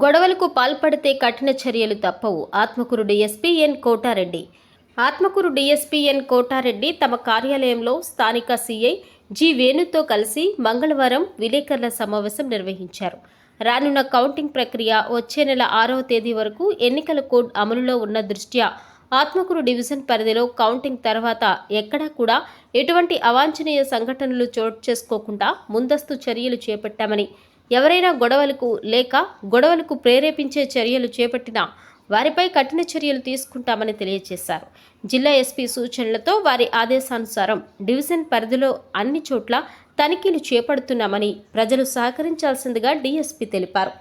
గొడవలకు పాల్పడితే కఠిన చర్యలు తప్పవు. Atmakur DSP N Kotareddy. Atmakur DSP N Kotareddy తమ కార్యాలయంలో స్థానిక సీఐ జి వేణుతో కలిసి మంగళవారం విలేకరుల సమావేశం నిర్వహించారు. రానున్న కౌంటింగ్ ప్రక్రియ వచ్చే నెల ఆరవ తేదీ వరకు ఎన్నికల కోడ్ అమలులో ఉన్న దృష్ట్యా ఆత్మకూరు డివిజన్ పరిధిలో కౌంటింగ్ తర్వాత ఎక్కడా కూడా ఎటువంటి అవాంఛనీయ సంఘటనలు చోటు చేసుకోకుండా ముందస్తు చర్యలు చేపట్టామని ఎవరైనా గొడవలకు లేక గొడవలకు ప్రేరేపించే చర్యలు చేపట్టినా వారిపై కఠిన చర్యలు తీసుకుంటామని తెలియజేశారు. జిల్లా ఎస్పీ సూచనలతో వారి ఆదేశానుసారం డివిజన్ పరిధిలో అన్ని చోట్ల తనిఖీలు చేపడుతున్నామని ప్రజలు సహకరించాల్సిందిగా డీఎస్పీ తెలిపారు.